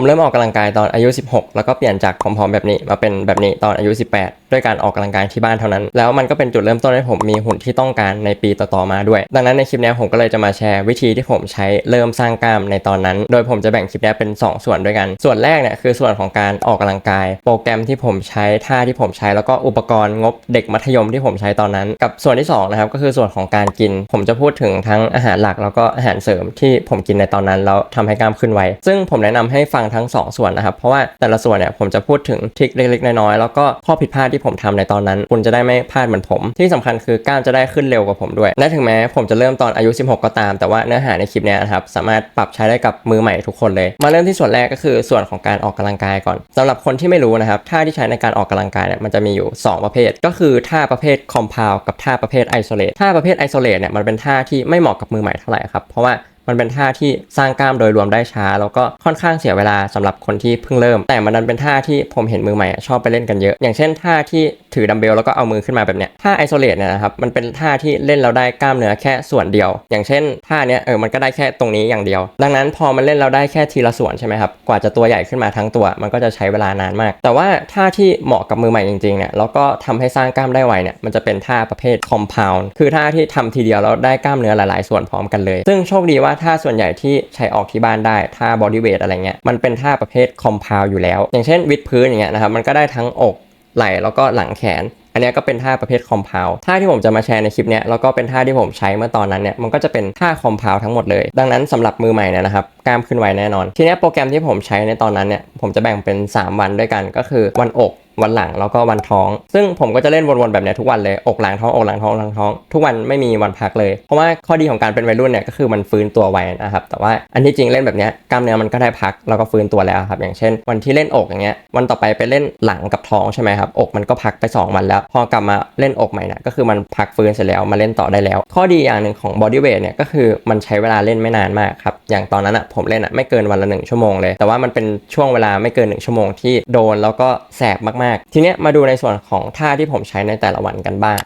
ผมเริ่มออกกำลังกายตอนอายุ 16 แล้วก็เปลี่ยนจากผอมๆแบบนี้มาเป็นแบบนี้ตอนอายุ 18 ด้วยการออกกำลังกายที่บ้านเท่านั้น แล้วมันก็เป็นจุดเริ่มต้นให้ผมมีหุ่นที่ต้องการในปีต่อๆมาด้วย ดังนั้นในคลิปนี้ผมก็เลยจะมาแชร์วิธีที่ผมใช้เริ่มสร้างกล้ามในตอนนั้น โดยผมจะแบ่งคลิปนี้เป็น 2 ส่วนด้วยกัน ส่วนแรกเนี่ยคือส่วนของการออกกำลังกาย โปรแกรมที่ผมใช้ท่าที่ผมใช้แล้วก็อุปกรณ์งบเด็กมัธยมที่ผมใช้ตอนนั้น กับส่วนที่สองนะครับก็คือส่วนของการกิน ผมจะพูดถึงทั้งอาหารหลักแล้วก็อาหารเสริมที่ผมกินในตอนนั้นแล้วทำให้กล้ามขึ้นไวซึ่งผมแนะนำให้ฟังทั้งสองส่วนนะครับ เพราะว่าแต่ละส่วนเนี่ยผมจะพูดถึงทริคเล็กๆ น้อยๆ แล้วก็ข้อผิดพลาดที่ผมทำในตอนนั้น คุณจะได้ไม่พลาดเหมือนผม ที่สำคัญคือก้ามจะได้ขึ้นเร็วกว่าผมด้วย และถึงแม้ผมจะเริ่มตอนอายุ 16 ก็ตาม แต่ว่าเนื้อหาในคลิปนี้นะครับสามารถปรับใช้ได้กับมือใหม่ทุกคนเลย มาเริ่มที่ส่วนแรกก็คือส่วนของการออกกำลังกายก่อนสำหรับคนที่ไม่รู้นะครับท่าที่ใช้ในการออกกำลังกายเนี่ยมันจะมีอยู่ 2 ประเภท ก็คือท่าประเภท compound กับท่าประเภท isolate ท่าประเภท isolate เนี่ยมันเป็นท่าที่ไม่เหมาะกับมือใหม่เท่าไหร่ครับเพราะว่า มันเป็นท่าที่สร้างกล้ามโดยรวมได้ช้า แล้วก็ค่อนข้างเสียเวลาสำหรับคนที่เพิ่งเริ่ม แต่มันนั้นเป็นท่าที่ผมเห็นมือใหม่ชอบไปเล่นกันเยอะ อย่างเช่นท่าที่ถือดัมเบลแล้วก็เอามือขึ้นมาแบบเนี้ยท่าไอโซเลตเนี่ยนะครับมันเป็นท่าที่เล่นเราได้กล้ามเนื้อแค่ส่วนเดียว อย่างเช่นท่าเนี้ยเออมันก็ได้แค่ตรงนี้อย่างเดียว ดังนั้นพอมันเล่นเราได้แค่ทีละส่วนใช่ไหมครับกว่าจะตัวใหญ่ขึ้นมาทั้งตัว มันก็จะใช้เวลานานมาก แต่ว่าท่าที่เหมาะกับมือใหม่จริงๆเนี่ยแล้วก็ทำให้สร้างกล้ามได้ไวเนี่ยมันจะเป็นท่าประเภท compound คือท่าที่ทำทีเดียวแล้วได้กล้ามเนื้อหลาย ๆ ส่วนพร้อมกันเลย ซึ่งโชคดีว่าท่าส่วนใหญ่ที่ใช้ออกที่บ้านได้ท่า body weight อะไรเงี้ยมันเป็นท่าประเภท compound อยู่แล้ว อย่างเช่นวิดพื้นอย่างเงี้ยนะครับมันก็ได้ทั้งอกไหล่แล้วก็หลังแขน อันนี้ก็เป็นท่าประเภทคอมเพลท่าที่ผมจะมาแชร์ในคลิปเนี้ยแล้วก็เป็นท่าที่ผมใช้เมื่อตอนนั้นเนี่ยมันก็จะเป็นท่าคอมเพลทั้งหมดเลย ดังนั้นสำหรับมือใหม่เนี่ยนะครับกล้ามขึ้นไวแน่นอน ทีนี้โปรแกรมที่ผมใช้ในตอนนั้นเนี่ยผมจะแบ่งเป็น 3 วันด้วยกันก็คือวันอก วันหลังแล้วก็วันท้อง ซึ่งผมก็จะเล่นวนๆแบบนี้ทุกวันเลยอกหลังท้องอกหลังท้องหลังท้อง ทุกวันไม่มีวันพักเลย เพราะว่าข้อดีของการเป็นวัยรุ่นเนี่ยก็คือมันฟื้นตัวไวนะครับแต่ว่าอันที่จริงเล่นแบบนี้กล้ามเนื้อมันก็ได้พักแล้วก็ฟื้นตัวแล้วครับอย่างเช่น วันที่เล่นอกอย่างเงี้ยวันต่อไปไปเล่นหลังกับท้องใช่ไหมครับอกมันก็พักไป 2 วันแล้ว พอกลับมาเล่นอกใหม่นี่ยก็คือมันพักฟื้นเสร็จแล้วมาเล่นต่อได้แล้ว ข้อดีอย่างหนึ่งของ body weight เนี่ยก็คือมันใช้เวลาเล่นไม่นานมากครับอย่างตอนนั้นอะผมเล่นอะไม่เกินวันละหนึ่งชั่วโมงเลย แต่ว่ามันเป็นช่วงเวลาไม่เกินหนึ่งชั่วโมงที่โดนแล้วก็แสบมากๆทีเนี้ยมาดูในส่วนของท่าที่ผมใช้ในแต่ละวันกันบ้าง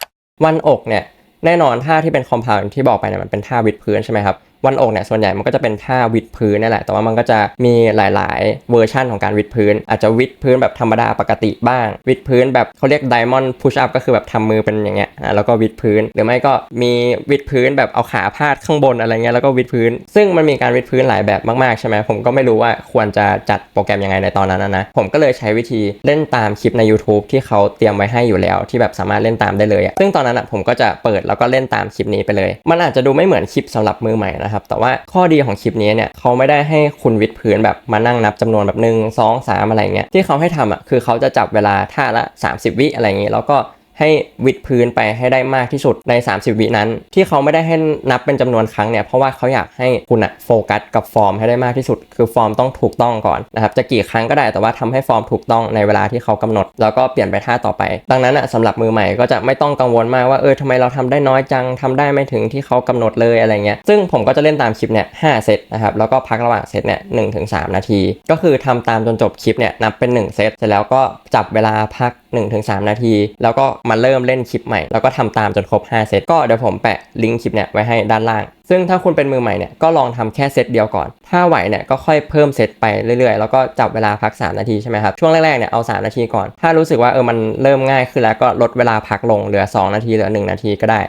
วันอกเนี่ยแน่นอนท่าที่เป็นคอมเพลที่บอกไปเนี่ยมันเป็นท่าวิดพื้นใช่ไหมครับ วันอกเนี่ยส่วนใหญ่มันก็จะเป็นท่าวิดพื้นนี่แหละ แต่ว่ามันก็จะมีหลาย ๆ เวอร์ชั่นของการวิดพื้น อาจจะวิดพื้นแบบธรรมดาปกติบ้าง วิดพื้นแบบเขาเรียกไดมอนด์พุชอัพก็คือแบบทำมือเป็นอย่างเงี้ยอะแล้วก็วิดพื้น หรือไม่ก็มีวิดพื้นแบบเอาขาพาดข้างบนอะไรเงี้ยแล้วก็วิดพื้น ซึ่งมันมีการวิดพื้นหลายแบบมากๆใช่ไหมผมก็ไม่รู้ว่าควรจะจัดโปรแกรมยังไงในตอนนั้นนะ ผมก็เลยใช้วิธีเล่นตามคลิปใน YouTube ที่เขาเตรียมไว้ให้อยู่แล้ว ที่แบบสามารถเล่นตามได้เลยอะซึ่งตอนนั้นผมก็จะเปิดแล้วก็เล่นตามคลิปนี้ไปเลย มันอาจจะดูไม่เหมือนคลิปสำหรับมือใหม่นะครับ แต่ว่าข้อดีของคลิปนี้เนี่ยเขาไม่ได้ให้คุณวิดพื้นแบบมานั่งนับจำนวนแบบหนึ่งสองสามอะไรเงี้ยที่เขาให้ทำอะคือเขาจะจับเวลาท่าละ 30 วิอะไรเงี้ยแล้วก็ ให้วิดพื้นไปให้ได้มากที่สุดใน 30 วินั้น ที่เขาไม่ได้ให้นับเป็นจำนวนครั้งเนี่ยเพราะว่าเขาอยากให้คุณอะโฟกัสกับฟอร์มให้ได้มากที่สุด คือฟอร์มต้องถูกต้องก่อนนะครับจะกี่ครั้งก็ได้แต่ว่าทำให้ฟอร์มถูกต้องในเวลาที่เขากำหนด แล้วก็เปลี่ยนไปท่าต่อไป ดังนั้นอะสำหรับมือใหม่ก็จะไม่ต้องกังวลมากว่าเออทำไมเราทำได้น้อยจังทำได้ไม่ถึงที่เขากำหนดเลยอะไรเงี้ยซึ่งผมก็จะเล่นตามคลิปเนี่ยห้าเซตนะครับแล้วก็พักระหว่างเซตเนี่ยหนึ่งถึงสามนาที ก็คือทำตามจนจบคลิปเนี่ยนับเป็น 1 เซตเสร็จแล้วก็จับเวลาพัก 1-3 นาที แล้วก็มาเริ่มเล่นคลิปใหม่ แล้วก็ทำตามจนครบ 5 เซต ก็เดี๋ยวผมแปะลิงก์คลิปเนี่ยไว้ให้ด้านล่าง ซึ่งถ้าคุณเป็นมือใหม่เนี่ยก็ลองทำแค่เซตเดียวก่อน ถ้าไหวเนี่ยก็ค่อยเพิ่มเซตไปเรื่อยๆ แล้วก็จับเวลาพัก 3 นาทีใช่ไหมครับ ช่วงแรกๆเนี่ยเอา 3 นาทีก่อน ถ้ารู้สึกว่าเออมันเริ่มง่ายขึ้นแล้วก็ลดเวลาพักลงเหลือ 2 นาทีเหลือ 1 นาทีก็ได้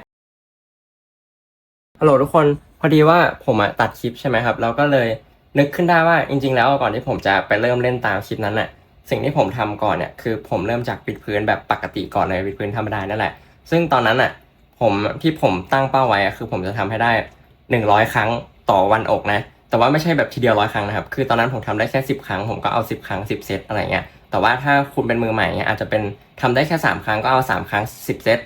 ฮัลโหลทุกคนพอดีว่าผมอะตัดคลิปใช่ไหมครับแล้วก็เลยนึกขึ้นได้ว่าจริง ๆ แล้วก่อนที่ผมจะไปเริ่มเล่นตามคลิปนั้นน่ะ สิ่งที่ผมทำก่อนเนี่ยคือผมเริ่มจากวิดพื้นแบบปกติก่อนเลยวิดพื้นธรรมดานั่นแหละ ซึ่งตอนนั้นอะผมที่ผมตั้งเป้าไว้อะคือผมจะทำให้ได้ 100 ครั้งต่อวันอกนะ แต่ว่าไม่ใช่แบบทีเดียวร้อยครั้งนะครับ คือตอนนั้นผมทำได้แค่ 10 ครั้ง ผมก็เอา 10 ครั้ง 10 เซตอะไรเงี้ย แต่ว่าถ้าคุณเป็นมือใหม่เนี่ยอาจจะเป็นทำได้แค่ 3 ครั้งก็เอา 3 ครั้ง 10 เซต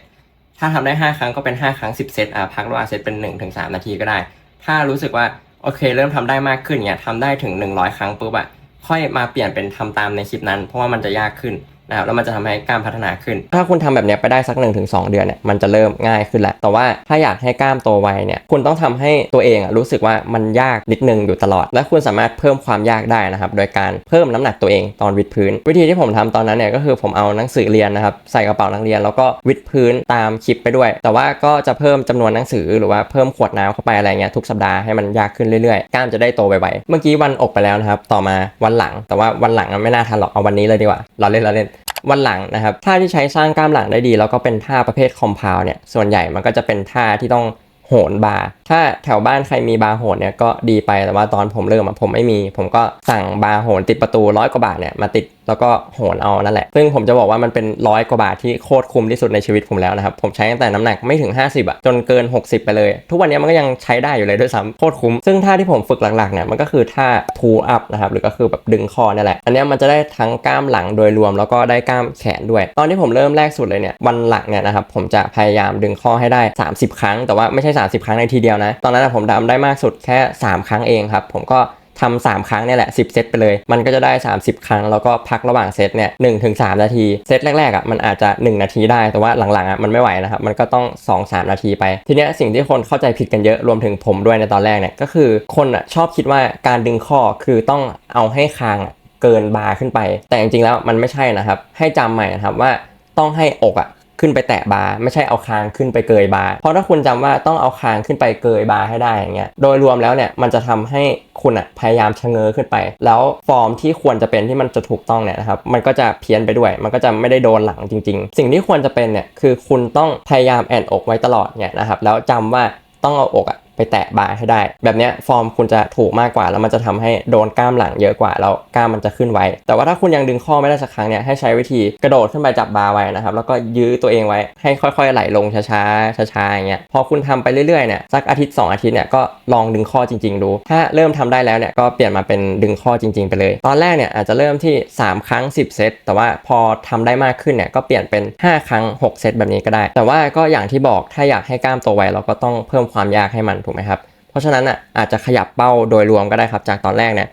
ถ้าทำได้ 5 ครั้งก็เป็น 5 ครั้ง 10 เซต อะพักระหว่างเซตเป็น 1-3 นาทีก็ได้ ถ้ารู้สึกว่าโอเค เริ่มทำได้มากขึ้นเนี่ยทำได้ถึง 100 ครั้งปุ๊บอะ ค่อยมาเปลี่ยนเป็นทำตามในคลิปนั้น เพราะว่ามันจะยากขึ้น นะครับแล้วมันจะทำให้กล้ามพัฒนาขึ้น ถ้าคุณทำแบบนี้ไปได้สัก 1-2 เดือนเนี่ยมันจะเริ่มง่ายขึ้นแหละแต่ว่าถ้าอยากให้กล้ามโตไวเนี่ยคุณต้องทำให้ตัวเองอะรู้สึกว่ามันยากนิดนึงอยู่ตลอด และคุณสามารถเพิ่มความยากได้นะครับโดยการเพิ่มน้ำหนักตัวเองตอนวิดพื้น วิธีที่ผมทำตอนนั้นเนี่ยก็คือผมเอาหนังสือเรียนนะครับใส่กระเป๋านักเรียน แล้วก็วิดพื้นตามคลิปไปด้วย แต่ว่าก็จะเพิ่มจำนวนหนังสือหรือว่าเพิ่มขวดน้ำเข้าไปอะไรเงี้ยทุกสัปดาห์ให้มันยากขึ้นเรื่อยๆกล้ามจะได้โตไวๆเมื่อกี้วันอกไปแล้วนะครับต่อมาวันหลัง แต่ว่าวันหลังไม่น่าทันหรอกเอาวันนี้เลยดีกว่าเราเล่นเราเล่น วันหลังนะครับท่าที่ใช้สร้างกล้ามหลังได้ดี แล้วก็เป็นท่าประเภทคอมเพลเนี่ยส่วนใหญ่มันก็จะเป็นท่าที่ต้องโหนบาร์ถ้าแถวบ้านใครมีบาร์โหนเนี่ยก็ดีไปแต่ว่าตอนผมเริ่มผมไม่มี ผมก็สั่งบาร์โหนติดประตูร้อยกว่าบาทเนี่ยมาติด แล้วก็โหนเอานั่นแหละ ซึ่งผมจะบอกว่ามันเป็นร้อยกว่าบาทที่โคตรคุ้มที่สุดในชีวิตผมแล้วนะครับ ผมใช้ตั้งแต่น้ำหนักไม่ถึง 50อะจนเกิน 60 ไปเลย ทุกวันนี้มันก็ยังใช้ได้อยู่เลยด้วยซ้ำโคตรคุ้ม ซึ่งท่าที่ผมฝึกหลักๆเนี่ยมันก็คือท่า pull up นะครับหรือก็คือแบบดึงคอนี่แหละ อันนี้มันจะได้ทั้งกล้ามหลังโดยรวมแล้วก็ได้กล้ามแขนด้วย ตอนที่ผมเริ่มแรกสุดเลยเนี่ยวันหลักเนี่ยนะครับผมจะพยายามดึงข้อให้ได้ 30 ครั้ง แต่ว่าไม่ใช่ 30 ครั้งในทีเดียวนะ ตอนนั้นผมทำได้มากสุดแค่ 3 ครั้งเองครับผมก็ ทำสามครั้งเนี่ยแหละ 10 เซตไปเลย มันก็จะได้ 30 ครั้ง แล้วก็พักระหว่างเซตเนี่ยหนึ่งถึงสามนาที เซตแรกๆอะมันอาจจะ 1 นาทีได้ แต่ว่าหลังๆอะมันไม่ไหวนะครับ มันก็ต้อง 2-3 นาทีไป ทีเนี้ยสิ่งที่คนเข้าใจผิดกันเยอะรวมถึงผมด้วยในตอนแรกเนี่ยก็คือคนอะชอบคิดว่าการดึงข้อคือต้องเอาให้คางเกินบาขึ้นไป แต่จริงๆแล้วมันไม่ใช่นะครับ ให้จำใหม่นะครับว่าต้องให้อกอะ ขึ้นไปแตะบาร์ไม่ใช่เอาคางขึ้นไปเกยบาร์เพราะถ้าคุณจำว่าต้องเอาคางขึ้นไปเกยบาร์ให้ได้อย่างเงี้ยโดยรวมแล้วเนี่ยมันจะทำให้คุณอะพยายามชะเง้อขึ้นไป แล้วฟอร์มที่ควรจะเป็นที่มันจะถูกต้องเนี่ยนะครับมันก็จะเพี้ยนไปด้วย มันก็จะไม่ได้โดนหลังจริง ๆ สิ่งที่ควรจะเป็นเนี่ยคือคุณต้องพยายามแอนอกไว้ตลอดเนี่ยนะครับแล้วจำว่าต้องเอาอกอะ ไปแตะบาร์ให้ได้ แบบเนี้ยฟอร์มคุณจะถูกมากกว่า แล้วมันจะทำให้โดนกล้ามหลังเยอะกว่า แล้วกล้ามมันจะขึ้นไวแต่ว่าถ้าคุณยังดึงข้อไม่ได้สักครั้งเนี่ยให้ใช้วิธีกระโดดขึ้นไปจับบาร์ไว้นะครับแล้วก็ยื้อตัวเองไว้ให้ค่อยๆ ไหลลงช้าๆช้าๆอย่างเงี้ยพอคุณทำไปเรื่อยๆเนี่ยสักอาทิตย์ 2 อาทิตย์เนี่ยก็ลองดึงข้อจริง ๆ ดู ถ้าเริ่มทำได้แล้วเนี่ยก็เปลี่ยนมาเป็นดึงข้อจริง ๆ ไปเลย ตอนแรกเนี่ยอาจจะเริ่มที่ 3 ครั้ง 10 เซตแต่ว่าพอทำได้มากขึ้นเนี่ยก็เปลี่ยนเป็น 5 ครั้ง 6 เซตแบบนี้ก็ได้ แต่ว่าก็อย่างที่บอกถ้าอยากให้กล้ามโตไวเราก็ต้องเพิ่มความยากให้มันถูกไหมครับเพราะฉะนั้นอะอาจจะขยับเป้าโดยรวมก็ได้ครับ จากตอนแรกเนี่ย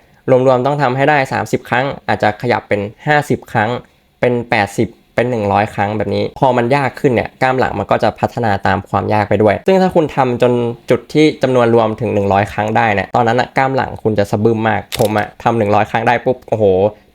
รวมๆต้องทำให้ได้ 30 ครั้ง อาจจะขยับเป็น 50 ครั้ง เป็น 80 เป็น 100 ครั้งแบบนี้ พอมันยากขึ้นเนี่ยกล้ามหลังมันก็จะพัฒนาตามความยากไปด้วย ซึ่งถ้าคุณทำจนจุดที่จำนวนรวมถึง 100 ครั้งได้เนี่ยตอนนั้นอะกล้ามหลังคุณจะสะบึมมาก ผมอะทำ100ครั้งได้ปุ๊บโอ้โห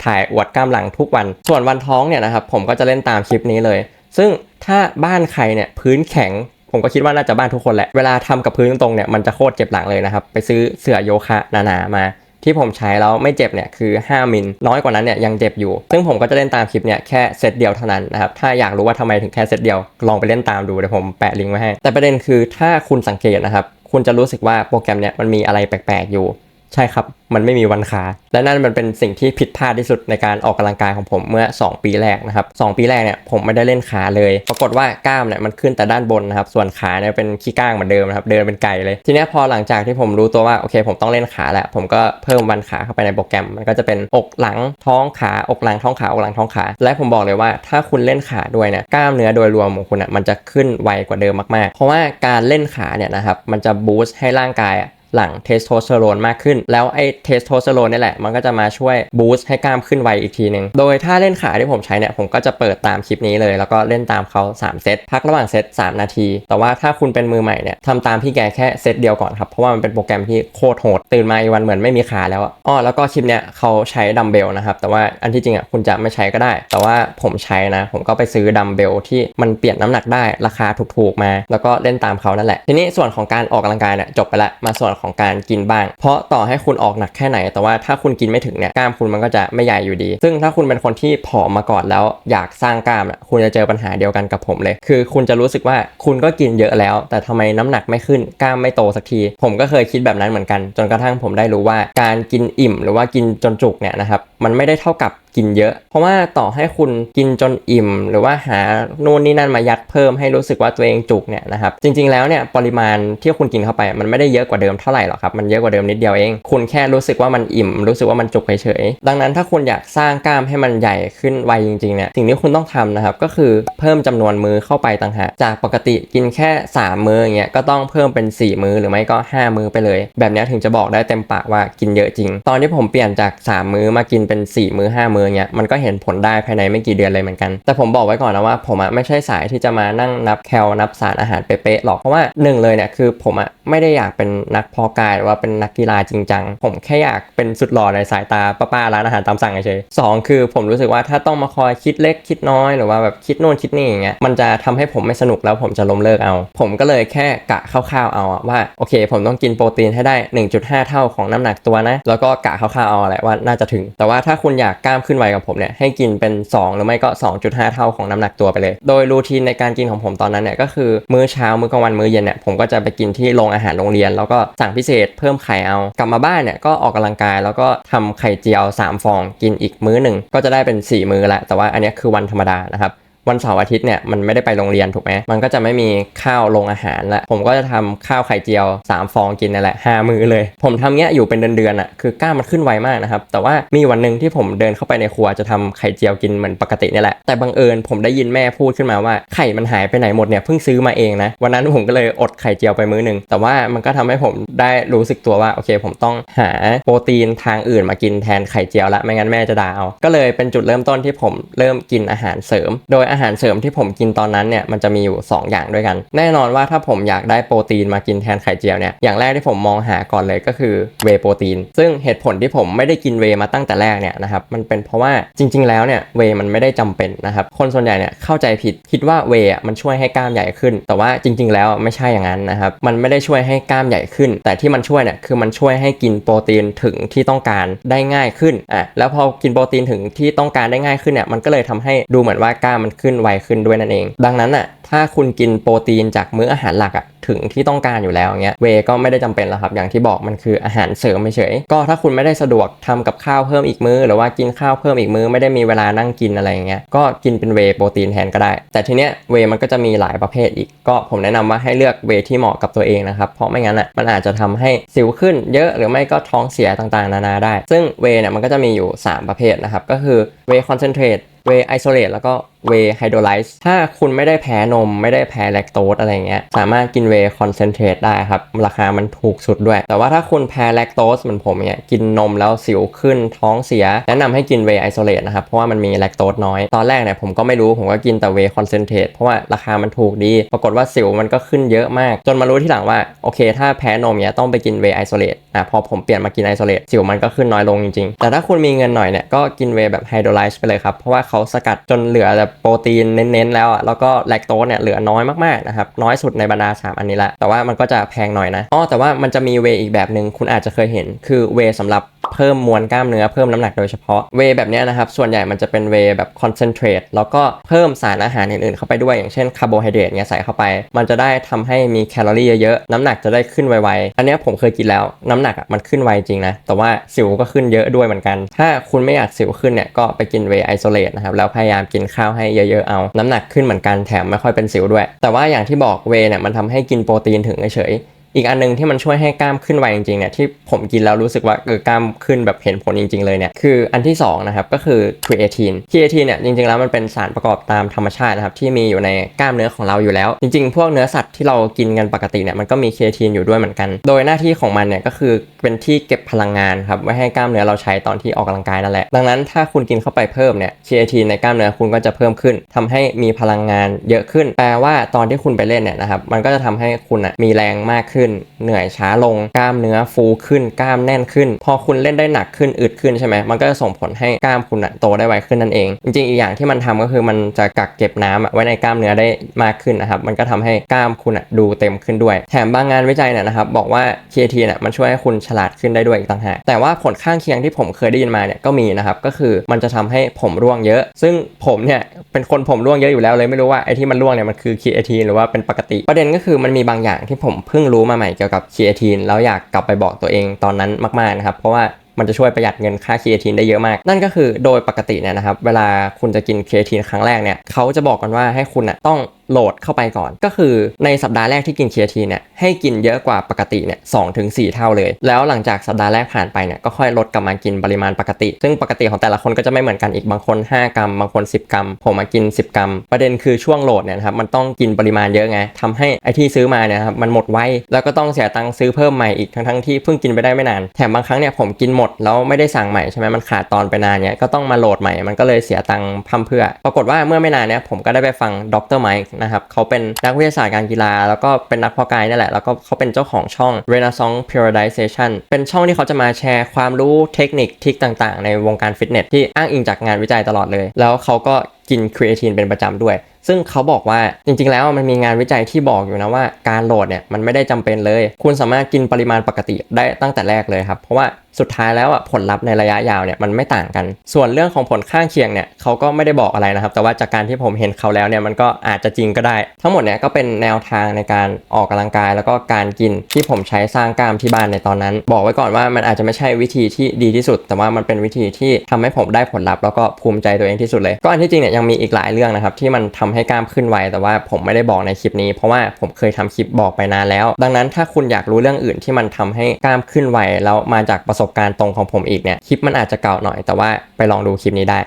ถ่ายอวดกล้ามหลังทุกวัน ส่วนวันท้องเนี่ยนะครับผมก็จะเล่นตามคลิปนี้เลย ซึ่งถ้าบ้านใครเนี่ยพื้นแข็ง ผมก็คิดว่าน่าจะบ้านทุกคนแหละ เวลาทำกับพื้นตรงๆเนี่ยมันจะโคตรเจ็บหลังเลยนะครับ ไปซื้อเสื่อโยคะหนาๆมาที่ผมใช้แล้วไม่เจ็บเนี่ยคือ 5 มิลน้อยกว่านั้นเนี่ยยังเจ็บอยู่ ซึ่งผมก็จะเล่นตามคลิปเนี่ยแค่เซตเดียวเท่านั้นนะครับ ถ้าอยากรู้ว่าทำไมถึงแค่เซตเดียว ลองไปเล่นตามดูเดี๋ยวผมแปะลิงก์ไว้ให้ แต่ประเด็นคือถ้าคุณสังเกตนะครับ คุณจะรู้สึกว่าโปรแกรมเนี่ยมันมีอะไรแปลกๆอยู่ ใช่ครับ มันไม่มีวันขาและนั่นมันเป็นสิ่งที่ผิดพลาดที่สุดในการออกกำลังกายของผมเมื่อ 2 ปีแรกนะครับ2ปีแรกเนี่ยผมไม่ได้เล่นขาเลย ปรากฏว่ากล้ามเนี่ยมันขึ้นแต่ด้านบนนะครับ ส่วนขาเนี่ยเป็นขี้ก้างเหมือนเดิมนะครับ เดินเป็นไก่เลย ทีนี้พอหลังจากที่ผมรู้ตัวว่าโอเค ผมต้องเล่นขาแล้ว ผมก็เพิ่มวันขาเข้าไปในโปรแกรม มันก็จะเป็นอกหลังท้องขา อกหลังท้องขา อกหลังท้องขา และผมบอกเลยว่าถ้าคุณเล่นขาด้วยเนี่ยกล้ามเนื้อโดยรวมของคุณอะมันจะขึ้นไวกว่าเดิมมากๆ เพราะว่าการเล่นขาเนี่ยนะครับมันจะบูสต์ให้ร่างกายอะ หลังเทสโทสเตอโรนมากขึ้น แล้วไอ้เทสโทสเตอโรนนี่แหละ มันก็จะมาช่วยบูสต์ให้กล้ามขึ้นไวอีกทีหนึ่งโดยถ้าเล่นขาที่ผมใช้เนี่ยผมก็จะเปิดตามคลิปนี้เลย แล้วก็เล่นตามเขา 3 เซตพักระหว่างเซต3 นาที แต่ว่าถ้าคุณเป็นมือใหม่เนี่ยทำตามพี่แกแค่เซตเดียวก่อนครับเพราะว่ามันเป็นโปรแกรมที่โคตรโหดตื่นมาอีกวันเหมือนไม่มีขาแล้วอะอ้อแล้วก็คลิปเนี้ยเขาใช้ดัมเบลนะครับแต่ว่าอันที่จริงอะคุณจะไม่ใช้ก็ได้ แต่ว่าผมใช้นะผมก็ไปซื้อดัมเบลที่มันเปลี่ยนน้ำหนักได้ราคาถูกๆมา แล้วก็เล่นตามเขานั่นแหละทีนี้ส่วนของการออกกำลังกายเนี่ยจบไปละมาส่วนของการกินบ้าง เพราะต่อให้คุณออกหนักแค่ไหน แต่ว่าถ้าคุณกินไม่ถึงเนี่ยกล้ามคุณมันก็จะไม่ใหญ่อยู่ดี ซึ่งถ้าคุณเป็นคนที่ผอมมาก่อนแล้วอยากสร้างกล้ามคุณจะเจอปัญหาเดียวกันกับผมเลย คือคุณจะรู้สึกว่าคุณก็กินเยอะแล้ว แต่ทำไมน้ำหนักไม่ขึ้นกล้ามไม่โตสักที ผมก็เคยคิดแบบนั้นเหมือนกัน จนกระทั่งผมได้รู้ว่าการกินอิ่ม หรือว่ากินจนจุกเนี่ยนะครับมันไม่ได้เท่ากับกินเยอะ เพราะว่าต่อให้คุณกินจนอิ่ม หรือว่าหานู่นนี่นั่นมายัดเพิ่มให้รู้สึกว่าตัวเองจุกเนี่ยนะครับจริงๆแล้วเนี่ยปริมาณที่คุณกินเข้าไปมันไม่ได้เยอะกว่าเดิมเท่าไหร่หรอกครับมันเยอะกว่าเดิมนิดเดียวเอง คุณแค่รู้สึกว่ามันอิ่ม รู้สึกว่ามันจุกเฉยๆดังนั้นถ้าคุณอยากสร้างกล้ามให้มันใหญ่ขึ้นไวจริงๆเนี่ยสิ่งที่คุณต้องทำนะครับก็คือเพิ่มจำนวนมือเข้าไปต่างหากจากปกติกินแค่ 3 มืออย่างเงี้ยก็ต้องเพิ่มเป็น 4 มือหรือไม่ก็ 5 มือไปเลย แบบนี้ถึงจะบอกได้เต็มปากว่ากินเยอะจริง ตอนที่ผมเปลี่ยนจาก 3 มือมากินเป็น 4 มือ5มือมือเงี้ยมันก็เห็นผลได้ภายในไม่กี่เดือนเลยเหมือนกัน แต่ผมบอกไว้ก่อนนะว่าผมอะไม่ใช่สายที่จะมานั่งนับแคลนับสารอาหารเป๊ะๆหรอกเพราะว่าหนึ่งเลยเนี่ยคือผมอะไม่ได้อยากเป็นนักพอกายหรือว่าเป็นนักกีฬาจริงจังผมแค่อยากเป็นสุดหล่อในสายตาป้าๆร้านอาหารตามสั่งเฉยสองคือผมรู้สึกว่าถ้าต้องมาคอยคิดเล็กคิดน้อยหรือว่าแบบคิดโน่นคิดนี่อย่างเงี้ยมันจะทำให้ผมไม่สนุกแล้วผมจะล้มเลิกเอา ผมก็เลยแค่กะคร่าวๆเอาว่าโอเค ผมต้องกินโปรตีนให้ได้ 1.5 เท่าของน้ำหนักตัวนะ แล้วก็กะคร่าวๆเอาแหละว่าน่าจะถึง แต่ว่าถ้าคุณอยากกล้ามขึ้นไวกับผมเนี่ยให้กินเป็น 2 หรือไม่ก็ 2.5 เท่าของน้ำหนักตัวไปเลย โดยรูทีนในการกินของผมตอนนั้นเนี่ยก็คือมื้อเช้ามื้อกลางวันมื้อเย็นเนี่ยผมก็จะไปกินที่โรงอาหารโรงเรียน แล้วก็สั่งพิเศษเพิ่มไข่เอา กลับมาบ้านเนี่ยก็ออกกำลังกาย แล้วก็ทำไข่เจียว 3 ฟอง กินอีกมื้อหนึ่งก็จะได้เป็น 4 มื้อละแต่ว่าอันนี้คือวันธรรมดานะครับ วันเสาร์อาทิตย์เนี่ยมันไม่ได้ไปโรงเรียนถูกไหมมันก็จะไม่มีข้าวลงอาหารละผมก็จะทำข้าวไข่เจียว 3 ฟองกินนั่นแหละห้ามือเลย ผมทำเงี้ยอยู่เป็นเดือนๆอะคือกล้ามมันขึ้นไวมากนะครับ แต่ว่ามีวันหนึ่งที่ผมเดินเข้าไปในครัวจะทำไข่เจียวกินเหมือนปกตินี่แหละแต่บังเอิญผมได้ยินแม่พูดขึ้นมาว่าไข่มันหายไปไหนหมดเนี่ยเพิ่งซื้อมาเองนะวันนั้นผมก็เลยอดไข่เจียวไปมื้อหนึ่งแต่ว่ามันก็ทำให้ผมได้รู้สึกตัวว่าโอเค ผมต้องหาโปรตีนทางอื่นมากินแทนไข่เจียวละไม่งั้นแม่จะด่าเอาก็เลยเป็นจุดเริ่มต้นที่ผมเริ่มกินอาหารเสริม โดยอาหารเสริมที่ผมกินตอนนั้นเนี่ยมันจะมีอยู่ 2 อย่างด้วยกัน แน่นอนว่าถ้าผมอยากได้โปรตีนมากินแทนไข่เจียวเนี่ยอย่างแรกที่ผมมองหาก่อนเลยก็คือเวโปรตีน ซึ่งเหตุผลที่ผมไม่ได้กินเวมาตั้งแต่แรกเนี่ยนะครับมันเป็นเพราะว่าจริง ๆ แล้วเนี่ยเวมันไม่ได้จำเป็นนะครับคนส่วนใหญ่เนี่ยเข้าใจผิดคิดว่าเวอะมันช่วยให้กล้ามใหญ่ขึ้น แต่ว่าจริง ๆ แล้วไม่ใช่อย่างนั้นนะครับมันไม่ได้ช่วยให้กล้ามใหญ่ขึ้น แต่ที่มันช่วยเนี่ยคือมันช่วยให้กินโปรตีนถึงที่ต้องการได้ง่ายขึ้นอะแล้วพอกินโปรตีนถึงที่ต้องการได้ง่ายขึ้นเนี่ยมันก็เลยทำให้ดูเหมือนว่ากล้ามมันขึ้นไวขึ้นด้วยนั่นเอง ดังนั้นอะถ้าคุณกินโปรตีนจากมื้ออาหารหลักอะถึงที่ต้องการอยู่แล้วเงี้ยเวก็ไม่ได้จำเป็นแล้วครับ อย่างที่บอกมันคืออาหารเสริมเฉยก็ถ้าคุณไม่ได้สะดวกทำกับข้าวเพิ่มอีกมื้อ หรือว่ากินข้าวเพิ่มอีกมื้อไม่ได้มีเวลานั่งกินอะไรอย่างเงี้ยก็กินเป็นเวโปรตีนแทนก็ได้ แต่ทีเนี้ยเวมันก็จะมีหลายประเภทอีก ก็ผมแนะนำว่าให้เลือกเวที่เหมาะกับตัวเองนะครับเพราะไม่งั้นอะมันอาจจะทำให้สิวขึ้นเยอะหรือไม่ก็ท้องเสียต่างๆ นานาได้ ซึ่งเวเนี่ยมันก็จะมีอยู่ 3 ประเภทนะครับก็คือเวคอนเซนเทรต เวไอโซเลตแล้วก็เวไฮโดรไลซ์ถ้าคุณไม่ได้แพ้นม ไม่ได้แพ้แลคโตสอะไรเงี้ย สามารถกินเวคอนเซนเทรตได้ครับ ราคามันถูกสุดด้วย แต่ว่าถ้าคุณแพ้แลคโตสเหมือนผมเนี่ยกินนมแล้วสิวขึ้นท้องเสีย แนะนำให้กินเวไอโซเลตนะครับ เพราะว่ามันมีแลคโตสน้อย ตอนแรกเนี่ยผมก็ไม่รู้ ผมก็กินแต่เวคอนเซนเทรตเพราะว่าราคามันถูกดี ปรากฏว่าสิวมันก็ขึ้นเยอะมาก จนมารู้ที่หลังว่า โอเค ถ้าแพ้นมเนี่ยต้องไปกินเวไอโซเลตอะพอผมเปลี่ยนมากินไอโซเลตสิวมันก็ขึ้นน้อยลงจริงๆ แต่ถ้าคุณมีเงินหน่อยเนี่ยก็กินเวแบบไฮโดรไลซ์ไปเลยครับ เพราะว่าเขาสกัดจนเหลือแต่โปรตีนเน้นๆแล้วอะแล้วก็แลคโตสเนี่ยเหลือน้อยมากๆนะครับน้อยสุดในบรรดา 3 อันนี้ละแต่ว่ามันก็จะแพงหน่อยนะอ๋อแต่ว่ามันจะมีเวอีกแบบหนึ่งคุณอาจจะเคยเห็น คือเวสำหรับ เพิ่มมวลกล้ามเนื้อเพิ่มน้ำหนักโดยเฉพาะเวแบบนี้นะครับส่วนใหญ่มันจะเป็นเวแบบคอนเซนเทรตแล้วก็เพิ่มสารอาหารอื่นๆเข้าไปด้วยอย่างเช่นคาร์โบไฮเดรตเนี่ยใส่เข้าไป มันจะได้ทำให้มีแคลอรี่เยอะๆน้ำหนักจะได้ขึ้นไวๆอันนี้ผมเคยกินแล้วน้ำหนักมันขึ้นไวจริงนะแต่ว่าสิวก็ขึ้นเยอะด้วยเหมือนกัน ถ้าคุณไม่อยากสิวขึ้นเนี่ยก็ไปกินเวไอโซเลตนะครับแล้วพยายามกินข้าวให้เยอะๆเอาน้ำหนักขึ้นเหมือนกันแถมไม่ค่อยเป็นสิวด้วย แต่ว่าอย่างที่บอกเวเนี่ยมันทำให้กินโปรตีนถึงเฉย อีกอันหนึงที่มันช่วยให้กล้ามขึ้นไวจริงๆเนี่ยที่ผมกินแล้วรู้สึกว่าเออกล้ามขึ้นแบบเห็นผลจริง ๆเลยเนี่ยคืออันที่สองนะครับก็คือครีเอทีนครีเอทีนเนี่ยจริงๆแล้วมันเป็นสารประกอบตามธรรมชาตินะครับที่มีอยู่ในกล้ามเนื้อของเราอยู่แล้ว จริงๆ พวกเนื้อสัตว์ที่เรากินกันปกติเนี่ยมันก็มีครีเอทีนอยู่ด้วยเหมือนกัน โดยหน้าที่ของมันเนี่ยก็คือเป็นที่เก็บพลังงานครับไว้ให้กล้ามเนื้อเราใช้ตอนที่ออกกำลังกายนั่นแหละดังนั้นถ้าคุณกินเข้าไปเพิ่มเนี่ยครีเอทีนในกล้ามเนื้อคุณก็จะเพิ่มขึ้นทำให้มีพลังงานเยอะขึ้น แปลว่าตอนที่คุณไปเล่นเนี่ยนะครับมันก็จะทำให้คุณอะมีแรงมากขึ้นเหนื่อยช้าลงกล้ามเนื้อฟูขึ้นกล้ามแน่นขึ้น พอคุณเล่นได้หนักขึ้นอึดขึ้นใช่ไหมมันก็จะส่งผลให้กล้ามคุณโตได้ไวขึ้นนั่นเอง จริงๆอีกอย่างที่มันทำก็คือมันจะกักเก็บน้ำอะไว้ในกล้ามเนื้อได้มากขึ้นนะครับมันก็ทำให้กล้ามคุณดูเต็มขึ้นด้วย แถมบางงานวิจัยเนี่ยนะครับบอกว่าเคทีเนี่ยมันช่วยให้คุณฉลาดขึ้นได้ด้วยอีกต่างหากแต่ว่าผลข้างเคียงที่ผมเคยได้ยินมาเนี่ยก็มีนะครับก็คือมันจะทำให้ผมร่วงเยอะ ซึ่งผมเนี่ยเป็นคนผมร่วงเยอะอยู่แล้วเลยไม่รู้ว่าไอ้ที่มันร่วงเนี่ยมันคือเอทีหรือว่าเป็นปกติ ประเด็นก็คือมันมีบางอย่างที่ผมเพิ่งรู้มาใหม่เกี่ยวกับคีเอทีนแล้วอยากกลับไปบอกตัวเองตอนนั้นมากๆนะครับ เพราะว่ามันจะช่วยประหยัดเงินค่าครีเอทีนได้เยอะมาก นั่นก็คือโดยปกติเนี่ยนะครับ เวลาคุณจะกินครีเอทีนครั้งแรกเนี่ยเขาจะบอกกันว่าให้คุณอะต้อง โหลดเข้าไปก่อน ก็คือในสัปดาห์แรกที่กินเคทีเนี่ยให้กินเยอะกว่าปกติเนี่ยสองถึงสี่เท่าเลย แล้วหลังจากสัปดาห์แรกผ่านไปเนี่ยก็ค่อยลดกลับมากินปริมาณปกติ ซึ่งปกติของแต่ละคนก็จะไม่เหมือนกันอีกบางคน 5 กรัม บางคน 10 กรัม ผมมากิน 10 กรัม ประเด็นคือช่วงโหลดเนี่ยนะครับมันต้องกินปริมาณเยอะไงทำให้ไอที่ซื้อมาเนี่ยครับมันหมดไวแล้วก็ต้องเสียตังค์ซื้อเพิ่มใหม่อีกทั้งๆที่เพิ่งกินไปได้ไม่นานแถมบางครั้งเนี่ยผมกินหมดแล้วไม่ได้สั่งใหม่ใช่ไหมมันขาดตอนไปนานเนี่ยก็ต้องมาโหลดใหม่มันก็เลยเสียตังค์พั่มเพื่อ ปรากฏว่าเมื่อไม่นานเนี่ยผมก็ได้ไปฟังดรไมค์นะครับเขาเป็นนักวิทยาศาสตร์การกีฬา แล้วก็เป็นนักพาะกายนี่แหละ แล้วก็เขาเป็นเจ้าของช่อง Renaissance Periodization เป็นช่องที่เขาจะมาแชร์ความรู้เทคนิคทิคต่างๆ ในวงการฟิตเนสที่อ้างอิงจากงานวิจัยตลอดเลย แล้วเขาก็กินครีเอทีนเป็นประจำด้วย ซึ่งเขาบอกว่าจริงๆ แล้วมันมีงานวิจัยที่บอกอยู่นะว่าการโหลดเนี่ยมันไม่ได้จำเป็นเลย คุณสามารถกินปริมาณปกติได้ตั้งแต่แรกเลยครับ เพราะว่าสุดท้ายแล้วอะผลลัพธ์ในระยะยาวเนี่ยมันไม่ต่างกัน ส่วนเรื่องของผลข้างเคียงเนี่ยเขาก็ไม่ได้บอกอะไรนะครับ แต่ว่าจากการที่ผมเห็นเขาแล้วเนี่ยมันก็อาจจะจริงก็ได้ ทั้งหมดเนี่ยก็เป็นแนวทางในการออกกำลังกาย แล้วก็การกินที่ผมใช้สร้างกล้ามที่บ้านในตอนนั้น บอกไว้ก่อนว่ามันอาจจะไม่ใช่วิธีที่ดีที่สุด แต่ว่ามันเป็นวิธีที่ทำให้ผมได้ผลลัพธ์แล้วก็ภูมิใจตัวเองที่สุดเลย ก็อันที่จริงเนี่ยยังมีอีกหลายเรื่องนะครับที่มันทำให้กล้ามขึ้นไวแต่ว่าผมไม่ได้บอกในคลิปนี้ เพราะว่าผมเคยทำคลิปบอกไปนานแล้ว ดังนั้นถ้าคุณอยากรู้เรื่องอื่นที่มันทำให้กล้ามขึ้นไวแล้วมาจากประสบการณ์ตรงของผมอีกเนี่ยคลิปมันอาจจะเก่าหน่อย แต่ว่าไปลองดูคลิปนี้ได้